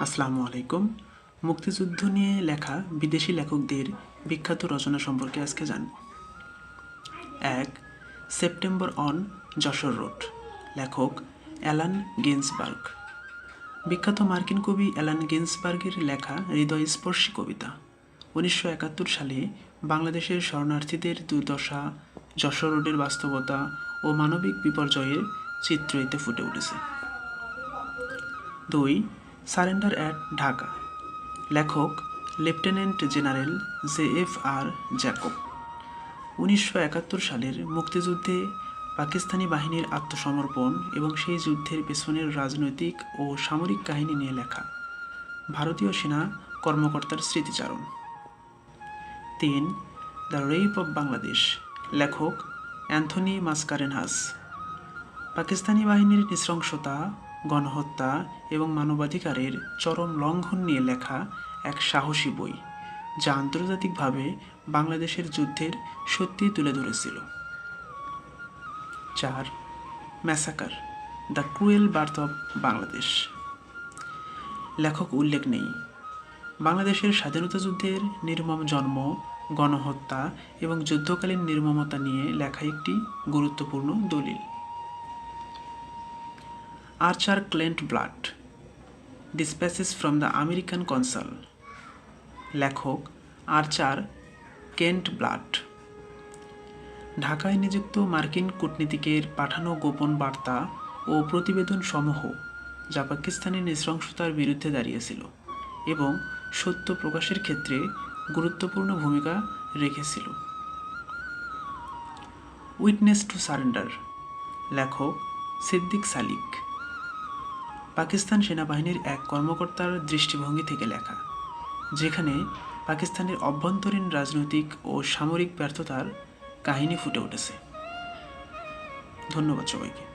আসসালামু আলাইকুম। মুক্তিযুদ্ধ নিয়ে লেখা বিদেশি লেখকদের বিখ্যাত রচনা সম্পর্কে আজকে জানব। এক, সেপ্টেম্বর অন যশোর রোড। লেখক অ্যালান গিন্সবার্গ। বিখ্যাত মার্কিন কবি অ্যালান গিন্সবার্গের লেখা হৃদয়স্পর্শী কবিতা। উনিশশো একাত্তর সালে বাংলাদেশের শরণার্থীদের দুর্দশা, যশোর রোডের বাস্তবতা ও মানবিক বিপর্যয়ের চিত্র এতে ফুটে উঠেছে। দুই সারেন্ডার অ্যাট ঢাকা। লেখক, lieutenant general J F R Jacob. উনিশশো একাত্তর সালের মুক্তিযুদ্ধে পাকিস্তানি বাহিনীর আত্মসমর্পণ এবং সেই যুদ্ধের পেছনের রাজনৈতিক ও সামরিক কাহিনী নিয়ে লেখা। ভারতীয় সেনা কর্মকর্তার স্মৃতিচারণ। তিন, দ্য রেপ অব বাংলাদেশ। লেখক, অ্যান্থনি মাসকারেনহাস। পাকিস্তানি বাহিনীর নৃশংসতা গণহত্যা এবং মানবাধিকারের চরম লঙ্ঘন নিয়ে লেখা এক সাহসী বই, যা আন্তর্জাতিকভাবে বাংলাদেশের যুদ্ধের সত্যি তুলে ধরেছিল। চার, massacre, the cruel birth of Bangladesh. লেখক উল্লেখ নেই, বাংলাদেশের স্বাধীনতা যুদ্ধের নির্মম জন্ম, গণহত্যা এবং যুদ্ধকালীন নির্মমতা নিয়ে লেখা একটি গুরুত্বপূর্ণ দলিল। Archer Kent Blood dispatches from the American consul লেখক আর্চার কেন্ট ব্লাড ঢাকায় নিযুক্ত মার্কিন কূটনীতিকের পাঠানো গোপন বার্তা ও প্রতিবেদন সমূহ যা পাকিস্তানের নৃশংসতার বিরুদ্ধে দাঁড়িয়েছিল এবং সত্য প্রকাশের ক্ষেত্রে গুরুত্বপূর্ণ ভূমিকা রেখেছিল। উইটনেস টু সারেন্ডার, লেখক সিদ্দিক সালিক। পাকিস্তান সেনাবাহিনীর এক কর্মকর্তার দৃষ্টিভঙ্গি থেকে লেখা, যেখানে পাকিস্তানের অভ্যন্তরীণ রাজনৈতিক ও সামরিক ব্যর্থতার কাহিনী ফুটে উঠেছে। ধন্যবাদ সবাইকে।